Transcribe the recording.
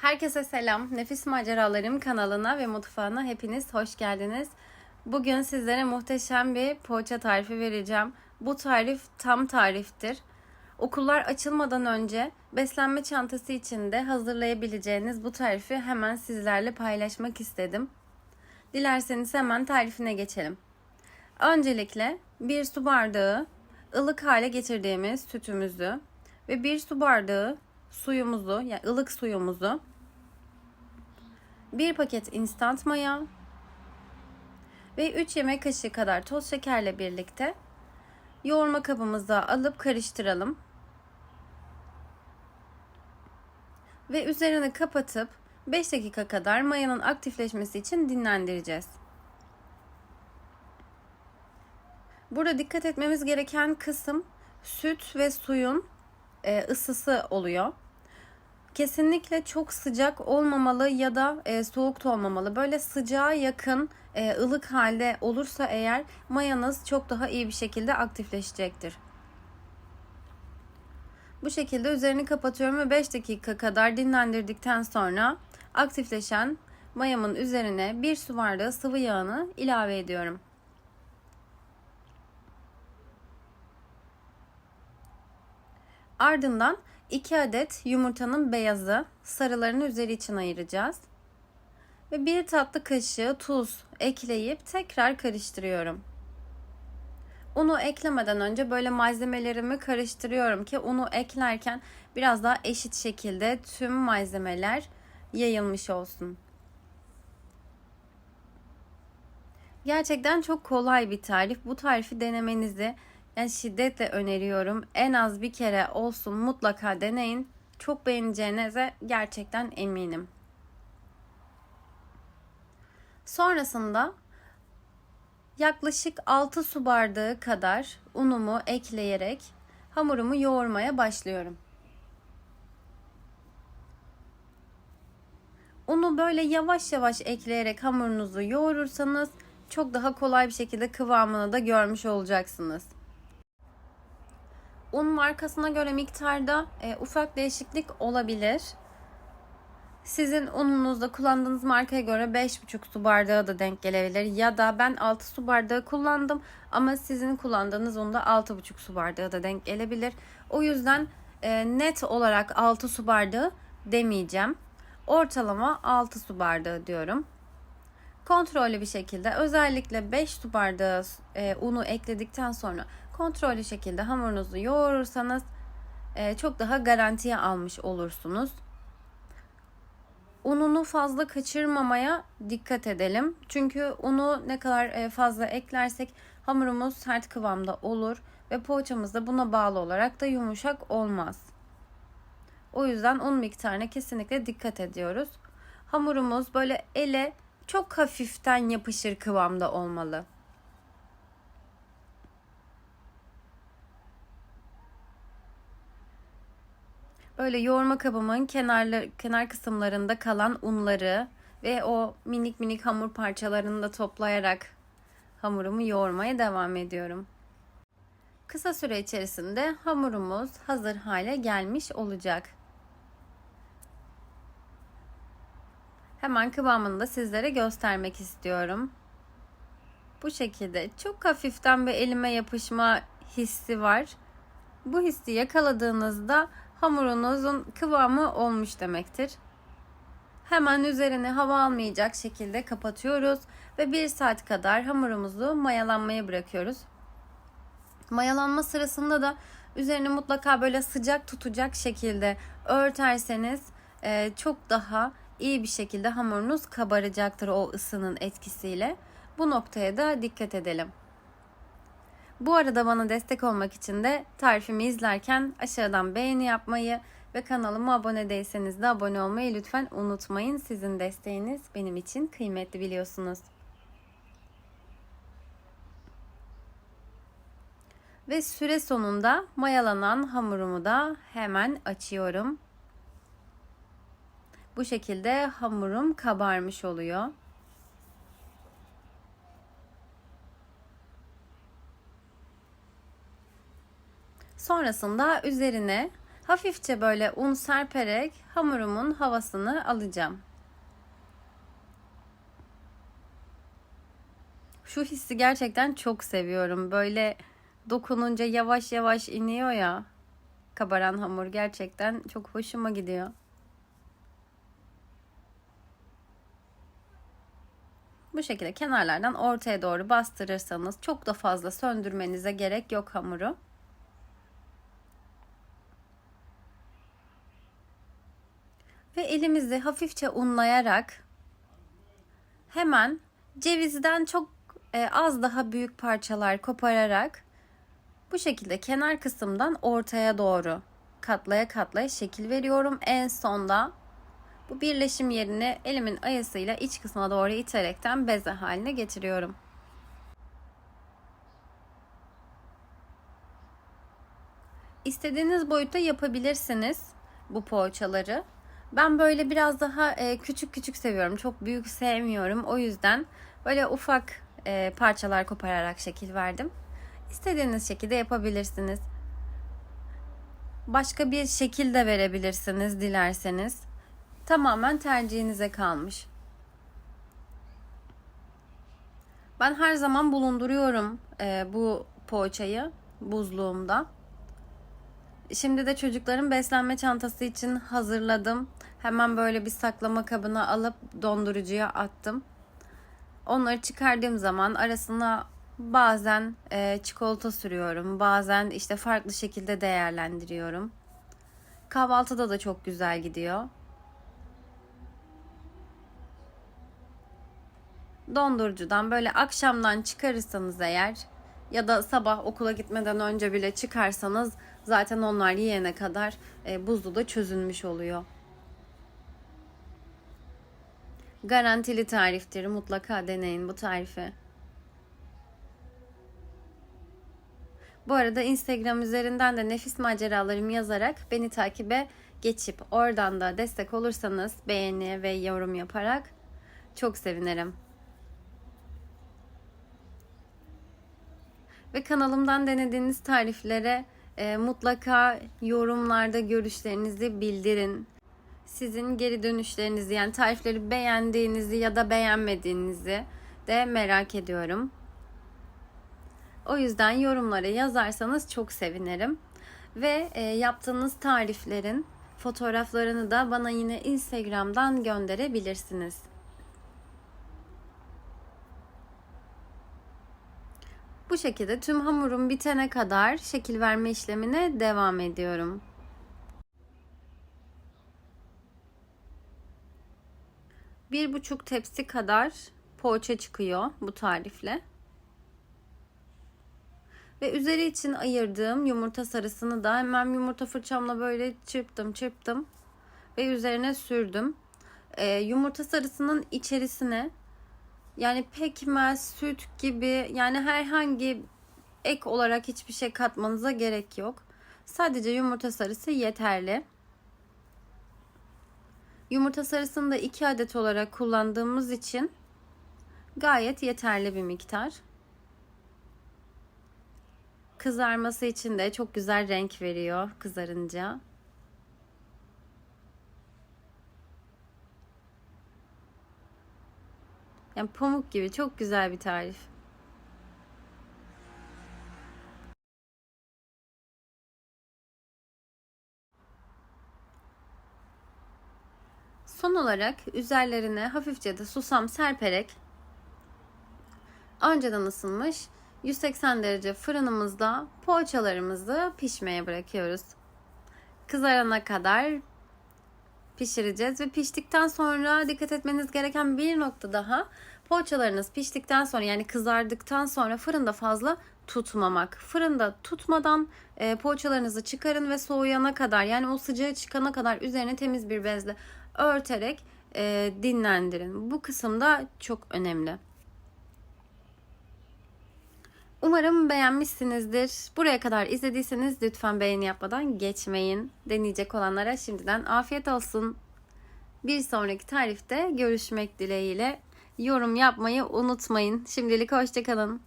Herkese selam. Nefis Maceralarım kanalına ve mutfağına hepiniz hoş geldiniz. Bugün sizlere muhteşem bir poğaça tarifi vereceğim. Bu tarif tam tariftir. Okullar açılmadan önce beslenme çantası içinde hazırlayabileceğiniz bu tarifi hemen sizlerle paylaşmak istedim. Dilerseniz hemen tarifine geçelim. Öncelikle bir su bardağı ılık hale getirdiğimiz sütümüzü ve bir su bardağı suyumuzu, yani ılık suyumuzu, bir paket instant maya ve 3 yemek kaşığı kadar toz şekerle birlikte yoğurma kabımıza alıp karıştıralım. Ve üzerini kapatıp 5 dakika kadar mayanın aktifleşmesi için dinlendireceğiz. Burada dikkat etmemiz gereken kısım süt ve suyun e, ısısı oluyor. Kesinlikle çok sıcak olmamalı ya da e, soğuk da olmamalı. Böyle sıcağa yakın e, ılık halde olursa eğer mayanız çok daha iyi bir şekilde aktifleşecektir. Bu şekilde üzerini kapatıyorum ve 5 dakika kadar dinlendirdikten sonra aktifleşen mayamın üzerine bir su bardağı sıvı yağını ilave ediyorum. Ardından 2 adet yumurtanın beyazı sarılarını üzeri için ayıracağız. Ve 1 tatlı kaşığı tuz ekleyip tekrar karıştırıyorum. Unu eklemeden önce böyle malzemelerimi karıştırıyorum ki unu eklerken biraz daha eşit şekilde tüm malzemeler yayılmış olsun. Gerçekten çok kolay bir tarif. Bu tarifi denemenizi yani şiddetle öneriyorum. En az bir kere olsun mutlaka deneyin. Çok beğeneceğinize gerçekten eminim. Sonrasında yaklaşık 6 su bardağı kadar unumu ekleyerek hamurumu yoğurmaya başlıyorum. Unu böyle yavaş yavaş ekleyerek hamurunuzu yoğurursanız çok daha kolay bir şekilde kıvamını da görmüş olacaksınız. Un markasına göre miktarda e, ufak değişiklik olabilir. Sizin ununuzda kullandığınız markaya göre 5,5 su bardağı da denk gelebilir. Ya da ben 6 su bardağı kullandım ama sizin kullandığınız unda 6,5 su bardağı da denk gelebilir. O yüzden e, net olarak 6 su bardağı demeyeceğim. Ortalama 6 su bardağı diyorum. Kontrollü bir şekilde özellikle 5 su bardağı e, unu ekledikten sonra kontrollü şekilde hamurunuzu yoğurursanız e, çok daha garantiye almış olursunuz. Ununu fazla kaçırmamaya dikkat edelim. Çünkü unu ne kadar e, fazla eklersek hamurumuz sert kıvamda olur ve poğaçamız da buna bağlı olarak da yumuşak olmaz. O yüzden un miktarına kesinlikle dikkat ediyoruz. Hamurumuz böyle ele çok hafiften yapışır kıvamda olmalı. Böyle yoğurma kabımın kenarlı, kenar kısımlarında kalan unları ve o minik minik hamur parçalarını da toplayarak hamurumu yoğurmaya devam ediyorum. Kısa süre içerisinde hamurumuz hazır hale gelmiş olacak. Hemen kıvamını da sizlere göstermek istiyorum. Bu şekilde çok hafiften bir elime yapışma hissi var. Bu hissi yakaladığınızda hamurunuzun kıvamı olmuş demektir. Hemen üzerine hava almayacak şekilde kapatıyoruz ve 1 saat kadar hamurumuzu mayalanmaya bırakıyoruz. Mayalanma sırasında da üzerini mutlaka böyle sıcak tutacak şekilde örterseniz e, çok daha iyi bir şekilde hamurunuz kabaracaktır o ısının etkisiyle. Bu noktaya da dikkat edelim. Bu arada bana destek olmak için de tarifimi izlerken aşağıdan beğeni yapmayı ve kanalıma abone değilseniz de abone olmayı lütfen unutmayın. Sizin desteğiniz benim için kıymetli biliyorsunuz. Ve süre sonunda mayalanan hamurumu da hemen açıyorum. Bu şekilde hamurum kabarmış oluyor. Sonrasında üzerine Hafifçe böyle un serperek hamurumun havasını alacağım. Şu hissi gerçekten çok seviyorum. Böyle dokununca yavaş yavaş iniyor ya. Kabaran hamur gerçekten çok hoşuma gidiyor. Bu şekilde kenarlardan ortaya doğru bastırırsanız çok da fazla söndürmenize gerek yok hamuru. Ve elimizi hafifçe unlayarak hemen cevizden çok e, az daha büyük parçalar kopararak bu şekilde kenar kısımdan ortaya doğru katlaya katlaya şekil veriyorum. En sonda bu birleşim yerini elimin ayasıyla iç kısma doğru iterekten beze haline getiriyorum. İstediğiniz boyutta yapabilirsiniz bu poğaçaları. Ben böyle biraz daha e, küçük küçük seviyorum. Çok büyük sevmiyorum. O yüzden böyle ufak e, parçalar kopararak şekil verdim. İstediğiniz şekilde yapabilirsiniz. Başka bir şekil de verebilirsiniz dilerseniz. Tamamen tercihinize kalmış. Ben her zaman bulunduruyorum e, bu poğaçayı buzluğumda. Şimdi de çocukların beslenme çantası için hazırladım. Hemen böyle bir saklama kabına alıp dondurucuya attım. Onları çıkardığım zaman arasına bazen e, çikolata sürüyorum. Bazen işte farklı şekilde değerlendiriyorum. Kahvaltıda da çok güzel gidiyor. Dondurucudan böyle akşamdan çıkarırsanız eğer ya da sabah okula gitmeden önce bile çıkarsanız zaten onlar yiyene kadar e, buzlu da çözülmüş oluyor. Garantili tariftir. Mutlaka deneyin bu tarifi. Bu arada Instagram üzerinden de nefis maceralarımı yazarak beni takibe geçip oradan da destek olursanız beğeni ve yorum yaparak çok sevinirim. Ve kanalımdan denediğiniz tariflere e, mutlaka yorumlarda görüşlerinizi bildirin. Sizin geri dönüşlerinizi yani tarifleri beğendiğinizi ya da beğenmediğinizi de merak ediyorum. O yüzden yorumlara yazarsanız çok sevinirim. Ve e, yaptığınız tariflerin fotoğraflarını da bana yine Instagram'dan gönderebilirsiniz. Bu şekilde tüm hamurum bitene kadar şekil verme işlemine devam ediyorum. Bir buçuk tepsi kadar poğaça çıkıyor bu tarifle. Ve üzeri için ayırdığım yumurta sarısını da hemen yumurta fırçamla böyle çırptım çırptım ve üzerine sürdüm. Ee, yumurta sarısının içerisine yani pekmez, süt gibi yani herhangi ek olarak hiçbir şey katmanıza gerek yok. Sadece yumurta sarısı yeterli. Yumurta sarısını da 2 adet olarak kullandığımız için gayet yeterli bir miktar. Kızarması için de çok güzel renk veriyor kızarınca. Yani pamuk gibi çok güzel bir tarif. Son olarak üzerlerine hafifçe de susam serperek önceden ısınmış 180 derece fırınımızda poğaçalarımızı pişmeye bırakıyoruz. Kızarana kadar pişireceğiz ve piştikten sonra dikkat etmeniz gereken bir nokta daha poğaçalarınız piştikten sonra yani kızardıktan sonra fırında fazla tutmamak. Fırında tutmadan e, poğaçalarınızı çıkarın ve soğuyana kadar yani o sıcağı çıkana kadar üzerine temiz bir bezle örterek e, dinlendirin. Bu kısımda çok önemli. Umarım beğenmişsinizdir. Buraya kadar izlediyseniz lütfen beğeni yapmadan geçmeyin. Deneyecek olanlara şimdiden afiyet olsun. Bir sonraki tarifte görüşmek dileğiyle. Yorum yapmayı unutmayın. Şimdilik hoşçakalın.